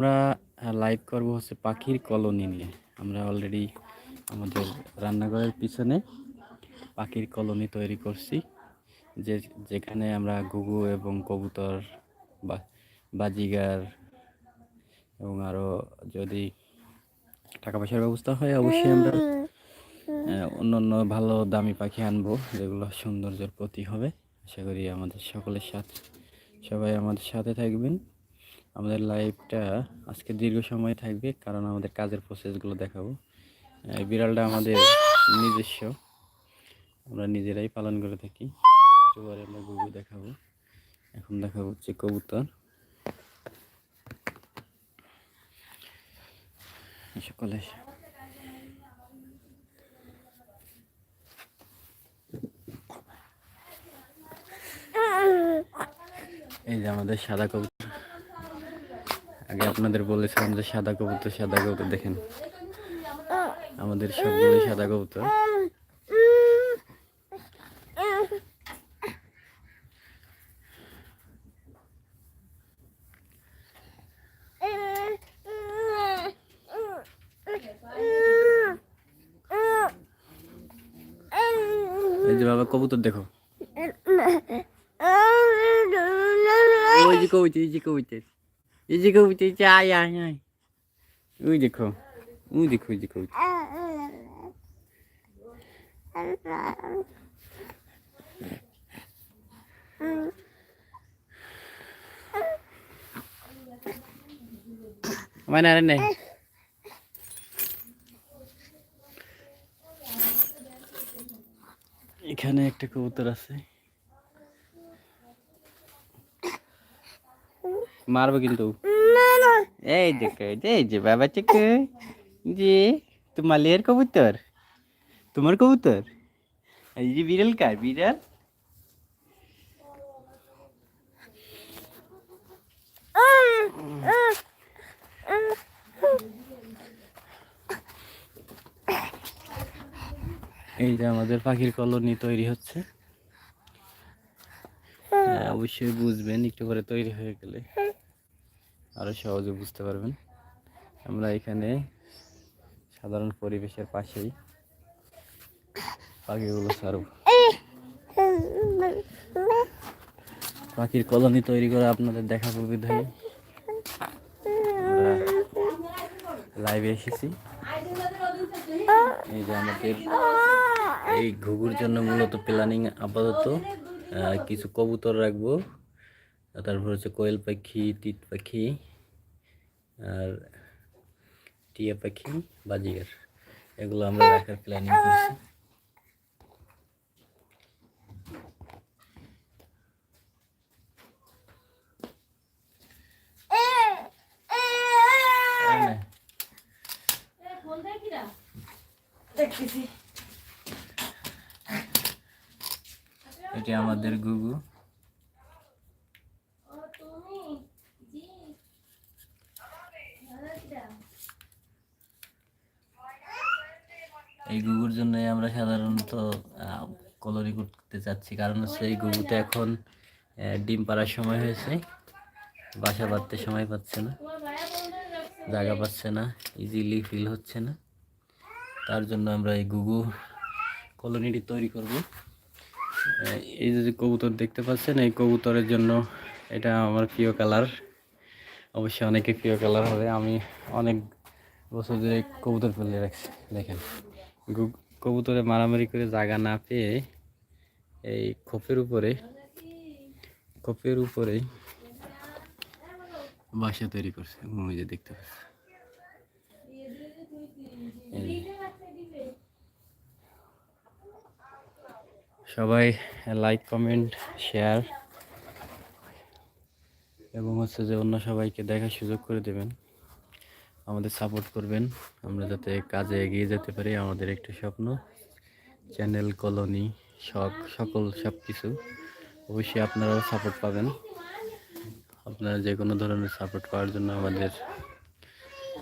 আমরা লাইভ করব হচ্ছে পাখির কলোনি নিয়ে। আমরা অলরেডি আমাদের রান্নাঘরের পিছনে পাখির কলোনি তৈরি করছি। যে, যেখানে আমরা ঘুঘু এবং কবুতর, বা, বাজিগার এবং আরও যদি টাকা পয়সার ব্যবস্থা হয়, অবশ্যই আমরা অন্য অন্য ভালো দামি পাখি আনব, যেগুলো সৌন্দর্যের প্রতি হবে। আশা করি আমাদের সকলের সাথে, সবাই আমাদের সাথে থাকবেন। আমাদের লাইভটা আজকে দীর্ঘ সময় থাকবে, কারণ আমাদের কাজের প্রসেসগুলো দেখাবো। এই বিড়ালটা আমাদের নিজস্ব, আমরা নিজেরাই পালন করে থাকি। এবারে আমরা গুগু দেখাবো। এখন দেখাবো হচ্ছে কবুতর। সকলে। এই যে আমাদের সাদা কবুতর। আগে আপনাদের বলেছিলাম যে সাদা কবুতর সাদা কবুতর, দেখেন। আমাদের সবগুলো সাদা কবুতর। বাবা, কবুতর দেখো। ওই যে যে এই যে কবুতর এই যে আয় আয় আয় ওই দেখো ওই দেখো ওই কবুতর আমার নেই এখানে একটা কবুতর আছে। মারবে কিন্তু। এই দেখো এই যে বাবা চেকে যে তোমার লের কবুতর? তোমার কবুতর? এই যে বিড়াল কার বিড়াল? এই যে আমাদের পাখির কলোনি তৈরি হচ্ছে। হ্যাঁ, অবশ্যই বুঝবেন একটু করে তৈরি হয়ে গেলে। আরও সহজে বুঝতে পারবেন। আমরা এখানে সাধারণ পরিবেশের পাশেই পাখিগুলো ছাড়ব। পাখির কলোনি তৈরি করে আপনাদের দেখাবো বিধায় আমরা লাইভে এসেছি। এই যে আমাদের এই ঘুঘুর জন্য মূলত প্ল্যানিং আপাতত কিছু কবুতর রাখব। তারপর হচ্ছে কোয়েল পাখি, তিত পাখি। আর টিয়া পাখি বাজিগার এগুলো আমরা রাখার প্ল্যানিং করছি। এটি আমাদের গুগু। এই গুগুর জন্য আমরা সাধারণত কলোনি করতে চাচ্ছি। কারণ হচ্ছে এই গুগুতে এখন ডিম পাড়ার সময় হয়েছে। বাসা বাঁধতে সময় পাচ্ছে না। জায়গা পাচ্ছে না। ইজিলি ফিল হচ্ছে না। তার জন্য আমরা এই গুগু কলোনিটি তৈরি করব। এই যে কবুতর দেখতে পাচ্ছেন, এই কবুতরের জন্য এটা আমার প্রিয় কালার অবশ্যই অনেকে প্রিয় কালার হবে। আমি অনেক বছর ধরে কবুতর ফেলে রাখছি। দেখেন। কবুতরে মারামারি করে জায়গা না পেয়ে এই খোপের উপরে খোপের উপরে বাসা তৈরি করছে। ওই যে দেখতে পাচ্ছি। সবাই লাইক কমেন্ট শেয়ার এবং হচ্ছে যে অন্য সবাইকে দেখার সুযোগ করে দেবেন। আমাদের সাপোর্ট করবেন। আমরা যাতে কাজে এগিয়ে যেতে পারি, আমাদের একটি স্বপ্ন। চ্যানেল কলোনি শখ, সকল সব কিছু অবশ্যই আপনারাও সাপোর্ট পাবেন। আপনারা যে কোনো ধরনের সাপোর্ট পাওয়ার জন্য আমাদের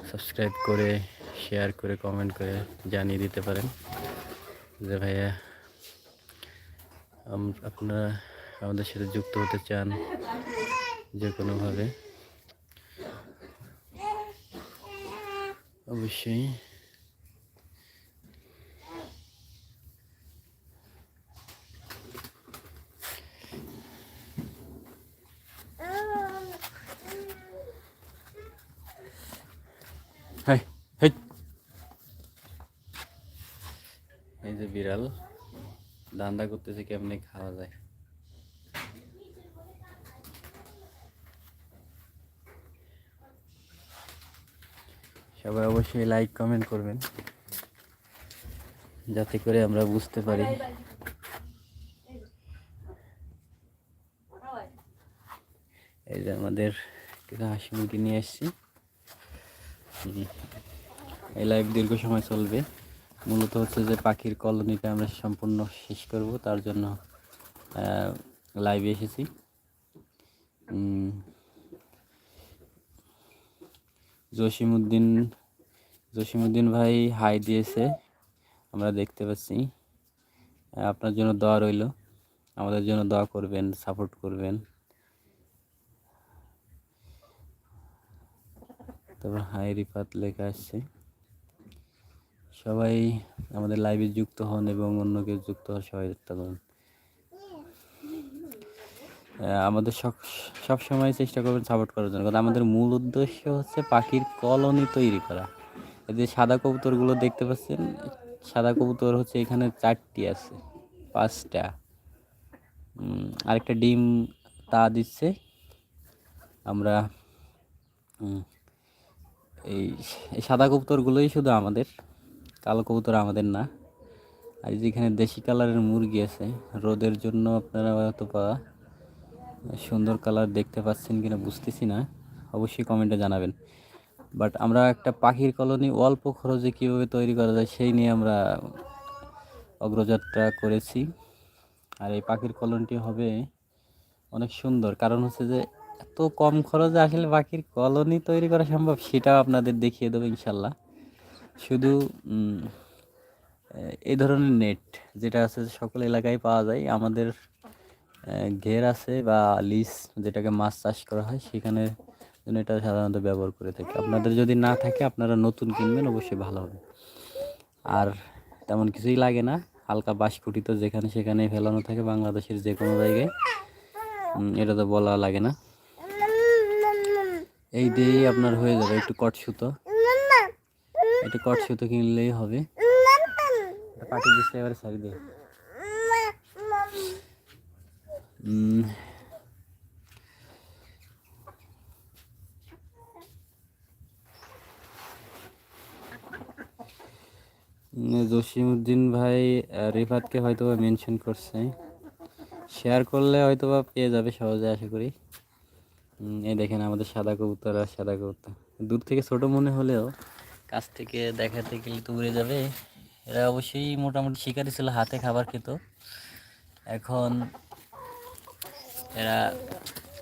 সাবস্ক্রাইব করে শেয়ার করে কমেন্ট করে জানিয়ে দিতে পারেন। যে ভাইয়া আপনারা আমাদের সাথে যুক্ত হতে চান যে কোনোভাবে অবশ্যই হাই হাই এই যে বিড়াল ধান্দা করতেছে কেমনে খাওয়া যায়? সবাই অবশ্যই লাইক কমেন্ট করবেন। যাতে করে আমরা বুঝতে পারি। এই যে আমাদের হাসি মুরগি নিয়ে এসেছি। এই লাইভ দীর্ঘ সময় চলবে। মূলত হচ্ছে যে পাখির কলোনিটা আমরা সম্পূর্ণ শেষ করব। তার জন্য লাইভে এসেছি। উম, জসিমউদ্দিন জসিমউদ্দিন ভাই হাই দিয়েছে। আমরা দেখতে পাচ্ছি। আপনার জন্য দোয়া রইল। আমাদের জন্য দোয়া করবেন সাপোর্ট করবেন। তারপর হাই রিফাত লেখা আসছে। সবাই আমাদের লাইভে যুক্ত হন এবং অন্যকে যুক্ত হওয়ার সহায়তা করুন। আমাদের সব সব সময় চেষ্টা করবেন সাপোর্ট করার জন্য। কারণ আমাদের মূল উদ্দেশ্য হচ্ছে পাখির কলোনি তৈরি করা। এই যে সাদা কবুতরগুলো দেখতে পাচ্ছেন, সাদা কবুতর হচ্ছে এখানে চারটি আছে, পাঁচটা। আরেকটা ডিম তা দিচ্ছে। আমরা এই সাদা কবুতরগুলোই শুধু আমাদের, কালো কবুতর আমাদের না। আর যেখানে দেশি কালারের মুরগি আছে, রোদের জন্য আপনারা হয়তো বা সুন্দর কালার দেখতে পাচ্ছেন কিনা বুঝতেছি না, অবশ্যই কমেন্টে জানাবেন। বাট আমরা একটা পাখির কলোনি অল্প খরচে কীভাবে তৈরি করা যায়, সেই নিয়ে আমরা অগ্রযাত্রা করেছি। আর এই পাখির কলোনিটি হবে অনেক সুন্দর। কারণ হচ্ছে যে, এত কম খরচে আসলে পাখির কলোনি তৈরি করা সম্ভব, সেটাও আপনাদের দেখিয়ে দেবো ইনশাল্লাহ। শুধু এই ধরনের নেট, যেটা আছে সকল এলাকায় পাওয়া যায়। আমাদের ঘের আছে বা লিস, যেটাকে মাছ চাষ করা হয়, সেখানে জন্য এটা সাধারণত ব্যবহার করে থাকি। আপনাদের যদি না থাকে, আপনারা নতুন কিনবেন, অবশ্যই ভালো হবে। আর তেমন কিছুই লাগে না। হালকা বাঁশকুটি তো যেখানে সেখানে ফেলানো থাকে বাংলাদেশের যে কোনো জায়গায় এটা তো বলা লাগে না। এই দিয়েই আপনার হয়ে যাবে একটু কট সুতো। একটু কট সুতো কিনলেই হবে। পাটি দিচ্ছে এবারে সারি দিয়ে। জসিমউদ্দিন ভাই রিফাতকে হয়তো মেনশন করছে। শেয়ার করলে হয়তো বা পেয়ে যাবে সহজে, আশা করি। এই দেখেন আমাদের সাদা কবুতর আর সাদা কবুতর। দূর থেকে ছোট মনে হলেও কাছ থেকে দেখাতে গেলে তো উড়ে যাবে। এরা অবশ্যই মোটামুটি শিকারি ছিল, হাতে খাবার খেত। এখন এরা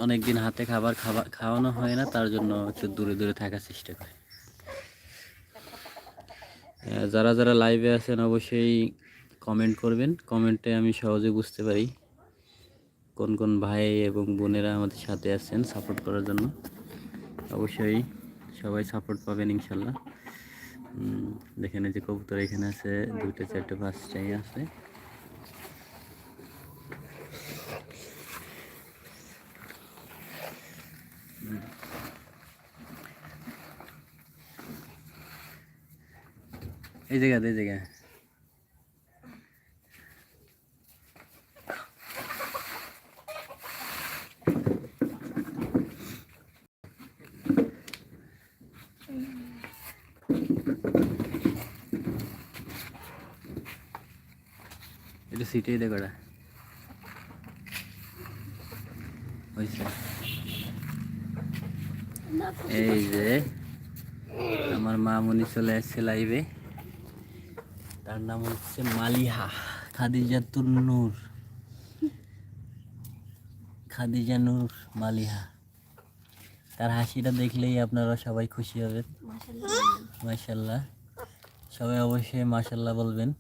অনেক দিন হাতে খাবার খাওয়ানো হয় না, তার জন্য একটু দূরে দূরে থাকার চেষ্টা করে। যারা যারা লাইভে আছেন অবশ্যই কমেন্ট করবেন। কমেন্টে আমি সহজে বুঝতে পারি কোন কোন ভাই এবং বোনেরা আমাদের সাথে আছেন সাপোর্ট করার জন্য। অবশ্যই সবাই সাপোর্ট পাবেন ইনশাল্লাহ। দেখেন যে কবুতর এখানে আছে দুটো চারটে পাঁচটাই আছে। এই জায়গা এই জায়গা একটু সিটেই দেখো ওটা। হয়েছে এই যে, আমার মামুনি চলে আসছে লাইভে তার নাম হচ্ছে মালিহা খাদিজাতুন নূর। খাদিজা নূর মালিহা। তার হাসিটা দেখলেই আপনারা সবাই খুশি হবেন। মাশাল্লাহ। সবাই অবশ্যই মাশাল্লাহ বলবেন।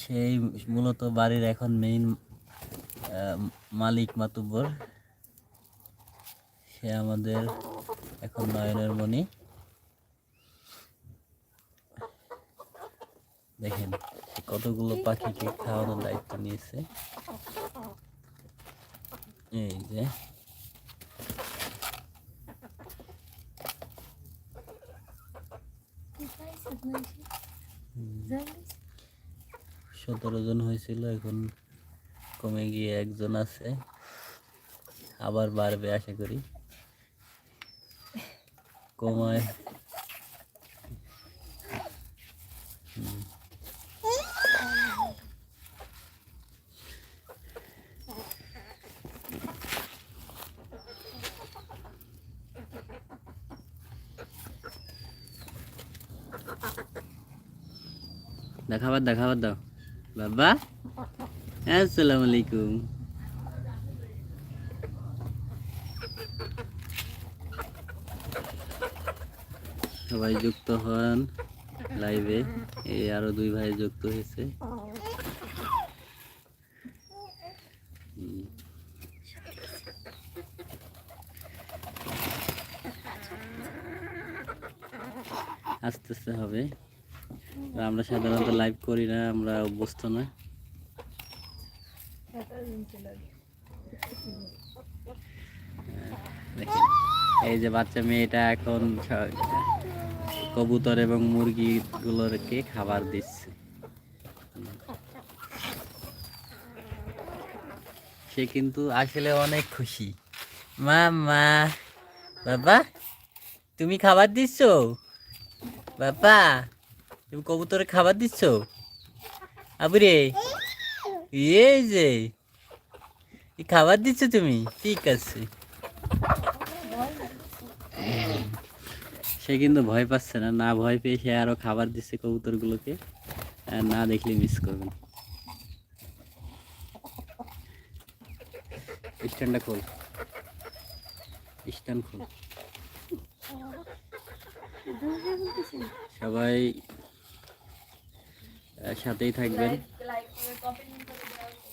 সেই মূলত বাড়ির এখন মেইন মালিক মাতুব্বর। সে আমাদের এখন নয়নের মণি। দেখেন, কতগুলো পাখিকে খাওয়ানোর দায়িত্ব নিয়েছে। এই যে। সতেরো জন হয়েছিল, এখন কমে গিয়ে একজন আছে। আবার বাড়বে, আশা করি। কমায় হুম। দেখাবার দেখাবার দাও। বাবা। আসসালামু আলাইকুম সবাই যুক্ত হন লাইভে। এই আরও দুই ভাই যুক্ত হয়েছে। আস্তে আস্তে হবে। আমরা সাধারণত লাইভ করি না, আমরা অভ্যস্ত না এই যে বাচ্চা মেয়েটা এখন কবুতর এবং মুরগি গুলোকে খাবার দিচ্ছে? সে কিন্তু আসলে অনেক খুশি। মা মা বাবা, তুমি খাবার দিচ্ছ? বাবা তুমি কবুতরে খাবার দিচ্ছ? আবুরে। এই যে। খাবার দিচ্ছ তুমি? ঠিক আছে। সে কিন্তু ভয় পাচ্ছে না। না ভয় পেয়ে সে আরও খাবার দিচ্ছে কবুতরগুলোকে। না দেখলে মিস করবেন স্ট্যান্ডটা খোল। স্ট্যান্ড খোল। সবাই সাথেই থাকবেন।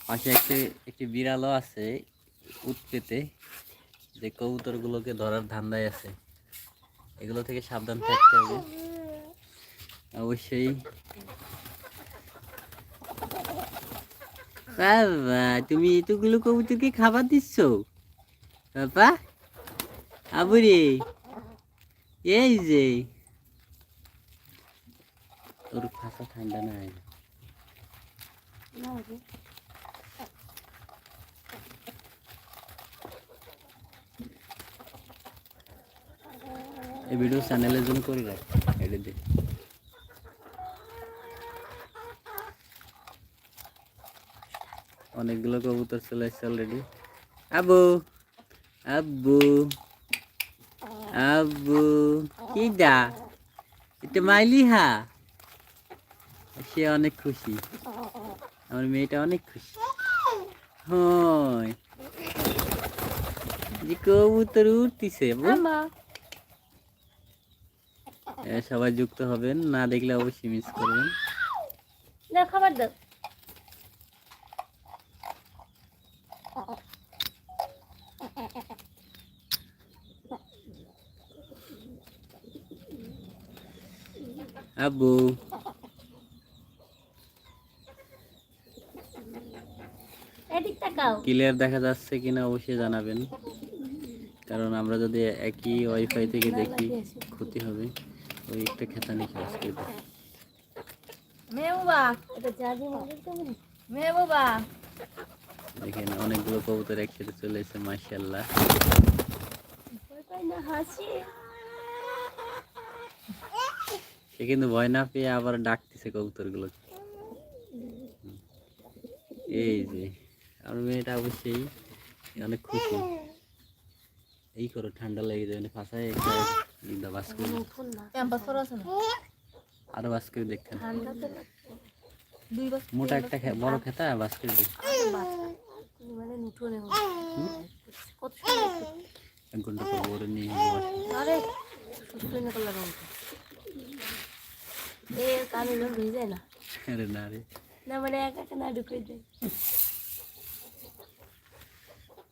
পাশে একটি একটি বিড়ালও আছে উৎপেতে। যে কবুতরগুলোকে ধরার ধান্দায় আছে। এগুলো থেকে সাবধান থাকতে হবে। অবশ্যই। বাবা, তুমি এতগুলো কবুতরকে খাবার দিচ্ছ? বাবা, আবুরে। এই যে। তোর ফাঁসা ঠান্ডা নাই এই ভিডিও চ্যানেলের জন্য করে রাখ এটা দে অনেকগুলো কবুতর চলে আসছে অলরেডি আবু আব্বু আব্বু কি দা এটা মাইলিহা সে অনেক খুশি। আমার মেয়েটা অনেক খুশি। হয়। যে কবুতর উঠতিছে সবাই যুক্ত হবেন না দেখলে অবশ্যই মিস করবেন। না খাবার দাও। আব্বু এদিক তাকাও ক্লিয়ার দেখা যাচ্ছে কিনা অবশ্যই জানাবেন। কারণ আমরা যদি একই ওয়াইফাই থেকে দেখি ক্ষতি হবে। ওই একটা খেতানি কাজ করবে। দেখেন অনেকগুলো কবুতর একসাথে চলে এসেছে মার্শাল্লাহ ভয় না সে কিন্তু ভয় না পেয়ে আবার ডাকতেছে কবুতরগুলো এই যে। আমার মেয়েটা অবশ্যই অনেক খুশি। এই করো ঠান্ডা লেগে যাবে ফাঁসায় একটা নিন্দা বাস করে না আরও বাস করে দেখতেন ঠান্ডা তো দুই বছর মোটা একটা খে- বড় খেতা বাস করে এক ঘণ্টা পর ওরে নিয়ে আরে না এ কানে না। আরে না রে। না মানে একা একা না ঢুকে যায়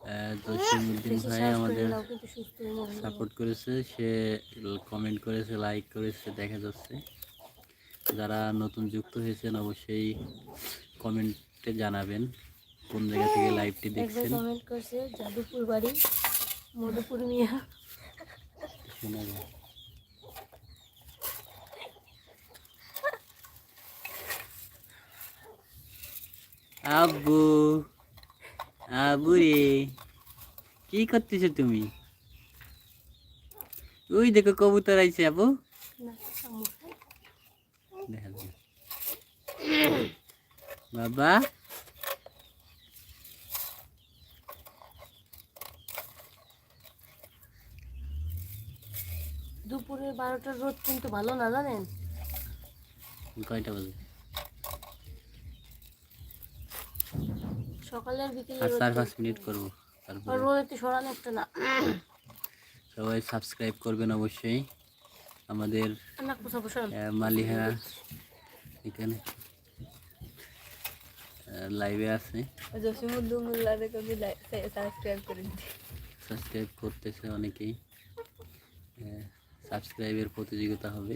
আহ, জসিমউদ্দিন ভাই আমাদের হয়ে। সাপোর্ট করেছে সে কমেন্ট করেছে লাইক করেছে দেখা যাচ্ছে। যারা নতুন যুক্ত হয়েছেন অবশ্যই কমেন্টে জানাবেন কোন জায়গা থেকে লাইভটি দেখছেন। কমেন্ট করছে বাড়ি মধুপুর মিয়া। শোনা যায়। আব্বু। আব্বু রে কি করতেছো তুমি? ওই দেখো কবুতর আইছে আবু বাবা। দুপুরের বারোটার রোদ কিন্তু ভালো না জানেন? কয়টা বাজে? বিকেলে আর রোদ চার পাঁচ মিনিট করব আর তারপরে রোদ একটু সরানো একটা না। সবাই সাবস্ক্রাইব করবেন অবশ্যই। আমাদের মালিহা এখানে লাইভে আছে। সাবস্ক্রাইব করে সাবস্ক্রাইব করতেছে অনেকেই। সাবস্ক্রাইবের প্রতিযোগিতা হবে।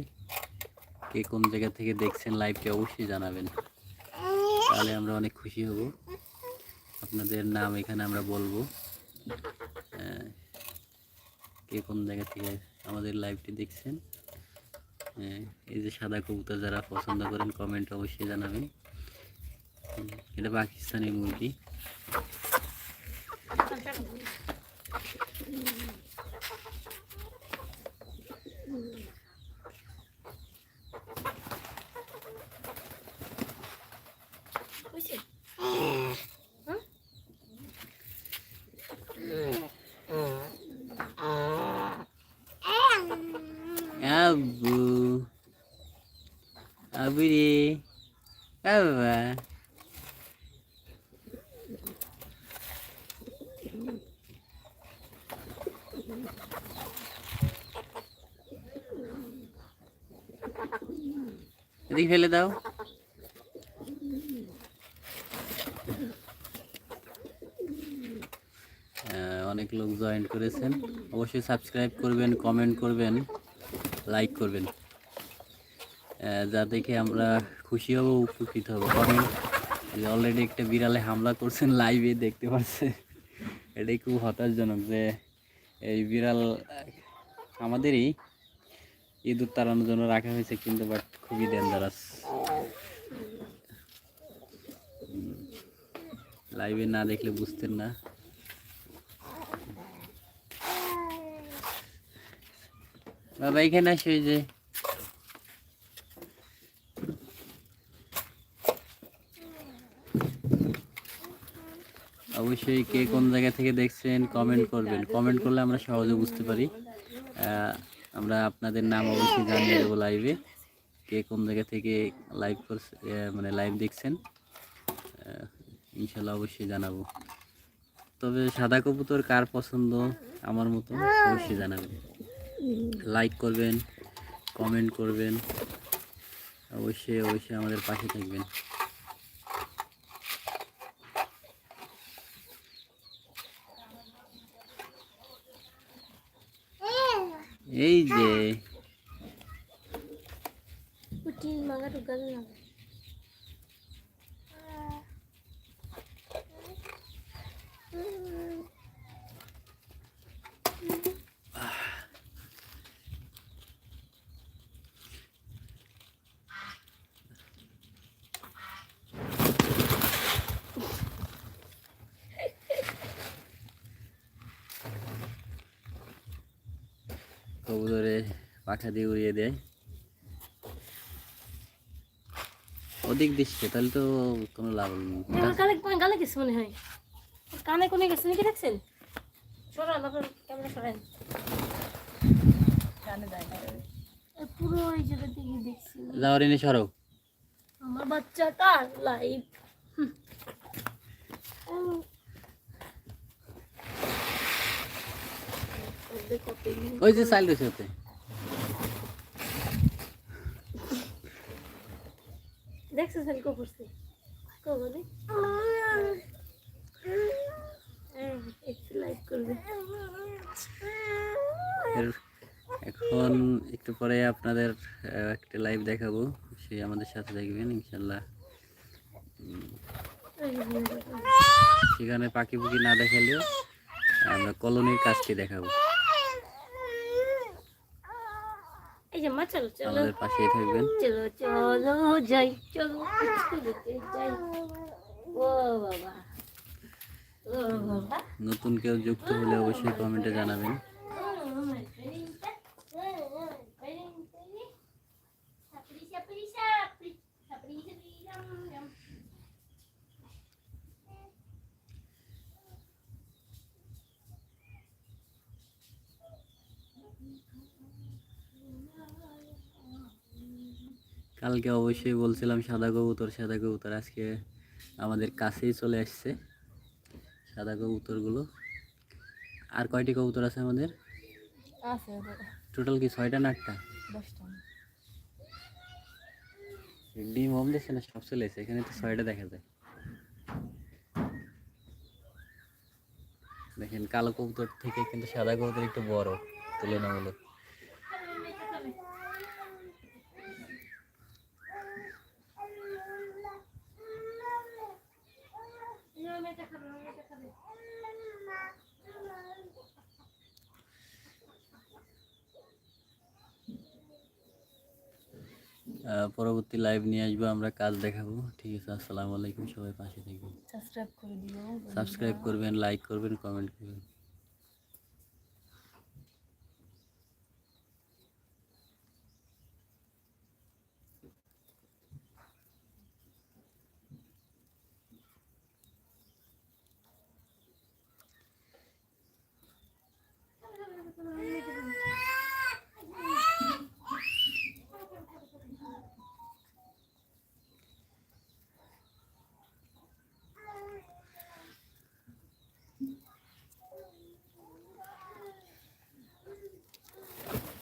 কে কোন জায়গা থেকে দেখছেন লাইভটি অবশ্যই জানাবেন। তাহলে আমরা অনেক খুশি হব। আপনাদের নাম এখানে আমরা বলব। আহ, কে কোন জায়গা থেকে আমাদের লাইভটি দেখছেন? আহ, এই যে সাদা কবুতর যারা পছন্দ করেন কমেন্ট অবশ্যই জানাবেন। এটা পাকিস্তানি মুরগি বুঝছি আব্বু আবু রে বাবা এদিকে ফেলে দাও। অনেক লোক জয়েন করেছেন। অবশ্যই সাবস্ক্রাইব করবেন কমেন্ট করবেন লাইক করবেন। যা দেখে আমরা খুশি হব, উপকৃত হব। কমেন্ট অলরেডি একটা বিড়ালে হামলা করছেন লাইভে দেখতে পাচ্ছে এটাই খুব হতাশজনক যে এই বিড়াল আমাদেরই ইঁদুর তাড়ানোর জন্য রাখা হয়েছে কিন্তু বাট খুবই ডেঞ্জারাস লাইভে না দেখলে বুঝতেন না। বাবা, এখানে আসে যে। অবশ্যই কে কোন জায়গা থেকে দেখছেন কমেন্ট করবেন। কমেন্ট করলে আমরা সহজে বুঝতে পারি। আমরা আপনাদের নাম অবশ্যই জানিয়ে দেবো লাইভে কে কোন জায়গা থেকে লাইভ করছে মানে লাইভ দেখছেন ইনশাল্লাহ অবশ্যই জানাব। তবে সাদা কবুতর কার পছন্দ? আমার মতো অবশ্যই জানাবেন। লাইক করবেন কমেন্ট করবেন। অবশ্যই অবশ্যই আমাদের পাশে থাকবেন। এই যে টিন মাগা ঢুকাল না কবুতরে পাখা দিয়ে উড়িয়ে দেয়। ওদিক দিচ্ছে তাহলে তো কোনো লাভ নেই। আমার কানে গালে গেছে মনে হয়? কানে কোনে গেছে নাকি দেখছেন? সরান আপনার ক্যামেরা সরান এ পুরো ওই জায়গা থেকে দেখছি। যাওয়ার সরো আমার বাচ্চাটা লাইভ ওই যে চাইল রয়েছে দেখছ স্যার কো করছে? কো বলে একটু লাইক করবে। এর এখন একটু পরে আপনাদের একটা লাইভ দেখাবো। সে আমাদের সাথে দেখবেন ইনশাল্লাহ। সেখানে পাখি পুকি না দেখালেও আমরা কলোনির কাজটি দেখাবো এই যে মা চলো চলো। আমাদের পাশেই থাকবেন। চলো চলো যাই চলো দেখতে যাই। ও বাবা ও বাবা। নতুন কেউ যুক্ত হলে অবশ্যই কমেন্টে জানাবেন। কালকে অবশ্যই বলছিলাম সাদা কবুতর সাদা কবুতর আজকে আমাদের কাছেই চলে আসছে। সাদা কবুতরগুলো। আর কয়টি কবুতর আছে আমাদের? টোটাল কি ছয়টা না আটটা? ডিম হোম দেখছে না সব চলে এসে এখানে তো ছয়টা দেখা যায়। দেখেন কালো কবুতর থেকে কিন্তু সাদা কবুতর একটু বড় তুলনামূলক। পরবর্তী লাইভ নিয়ে আসব আমরা কাজ দেখাবো। ঠিক আছে আসসালামু আলাইকুম সবাই পাশে থাকবেন। সাবস্ক্রাইব করে দিও সাবস্ক্রাইব করবেন লাইক করবেন কমেন্ট করবেন।